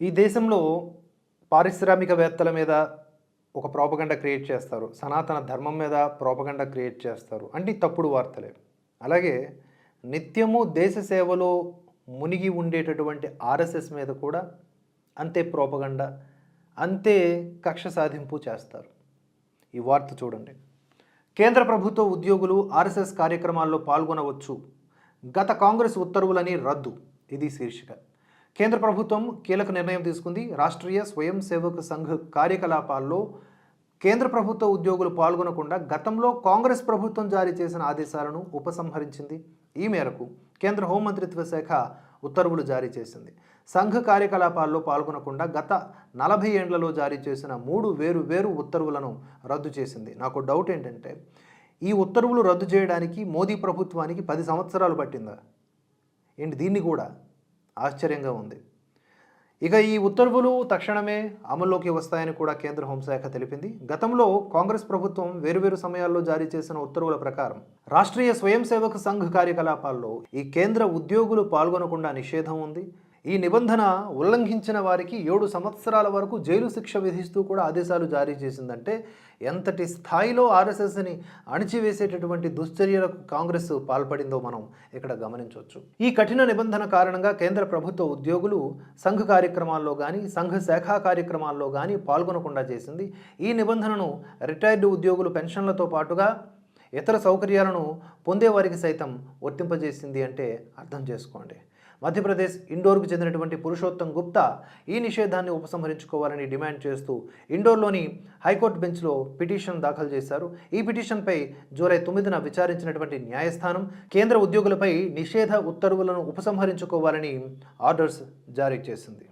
ఈ దేశంలో పారిశ్రామికవేత్తల మీద ఒక ప్రోపగండ క్రియేట్ చేస్తారు. సనాతన ధర్మం మీద ప్రోపగండ క్రియేట్ చేస్తారు. అంటే తప్పుడు వార్తలే. అలాగే నిత్యము దేశ సేవలో మునిగి ఉండేటటువంటి ఆర్ఎస్ఎస్ మీద కూడా అంతే ప్రోపగండ అంతే కక్ష సాధింపు చేస్తారు. ఈ వార్త చూడండి. కేంద్ర ప్రభుత్వ ఉద్యోగులు ఆర్ఎస్ఎస్ కార్యక్రమాల్లో పాల్గొనవచ్చు. గత కాంగ్రెస్ ఉత్తర్వులని రద్దు. ఇది శీర్షిక. కేంద్ర ప్రభుత్వం కీలక నిర్ణయం తీసుకుంది. రాష్ట్రీయ స్వయం సేవక సంఘ్ కార్యకలాపాల్లో కేంద్ర ప్రభుత్వ ఉద్యోగులు పాల్గొనకుండా గతంలో కాంగ్రెస్ ప్రభుత్వం జారీ చేసిన ఆదేశాలను ఉపసంహరించింది. ఈ మేరకు కేంద్ర హోంమంత్రిత్వ శాఖ ఉత్తర్వులు జారీ చేసింది. సంఘ కార్యకలాపాల్లో పాల్గొనకుండా గత నలభై ఏండ్లలో జారీ చేసిన మూడు వేరు వేరు ఉత్తర్వులను రద్దు చేసింది. నాకు డౌట్ ఏంటంటే ఈ ఉత్తర్వులు రద్దు చేయడానికి మోదీ ప్రభుత్వానికి పది సంవత్సరాలు పట్టిందా? ఏంటి దీన్ని కూడా? ఆశ్చర్యంగా ఉంది. ఇక ఈ ఉత్తర్వులు తక్షణమే అమల్లోకి వస్తాయని కూడా కేంద్ర హోంశాఖ తెలిపింది. గతంలో కాంగ్రెస్ ప్రభుత్వం వేరువేరు సమయాల్లో జారీ చేసిన ఉత్తర్వుల ప్రకారం రాష్ట్రీయ స్వయం సేవక సంఘ్ కార్యకలాపాల్లో ఈ కేంద్ర ఉద్యోగులు పాల్గొనకుండా నిషేధం ఉంది. ఈ నిబంధన ఉల్లంఘించిన వారికి ఏడు సంవత్సరాల వరకు జైలు శిక్ష విధిస్తూ కూడా ఆదేశాలు జారీ చేసిందంటే ఎంతటి స్థాయిలో ఆర్ఎస్ఎస్ని అణిచివేసేటటువంటి దుశ్చర్యలకు కాంగ్రెస్ పాల్పడిందో మనం ఇక్కడ గమనించవచ్చు. ఈ కఠిన నిబంధన కారణంగా కేంద్ర ప్రభుత్వ ఉద్యోగులు సంఘ కార్యక్రమాల్లో కానీ సంఘ శాఖా కార్యక్రమాల్లో కానీ పాల్గొనకుండా చేసింది. ఈ నిబంధనను రిటైర్డ్ ఉద్యోగులు పెన్షన్లతో పాటుగా ఇతర సౌకర్యాలను పొందేవారికి సైతం వర్తింపజేసింది అంటే అర్థం చేసుకోండి. మధ్యప్రదేశ్ ఇండోర్కు చెందినటువంటి పురుషోత్తం గుప్తా ఈ నిషేధాన్ని ఉపసంహరించుకోవాలని డిమాండ్ చేస్తూ ఇండోర్లోని హైకోర్టు బెంచ్లో పిటిషన్ దాఖలు చేశారు. ఈ పిటిషన్పై జూలై తొమ్మిదిన విచారించినటువంటి న్యాయస్థానం కేంద్ర ఉద్యోగులపై నిషేధ ఉత్తర్వులను ఉపసంహరించుకోవాలని ఆర్డర్స్ జారీ చేసింది.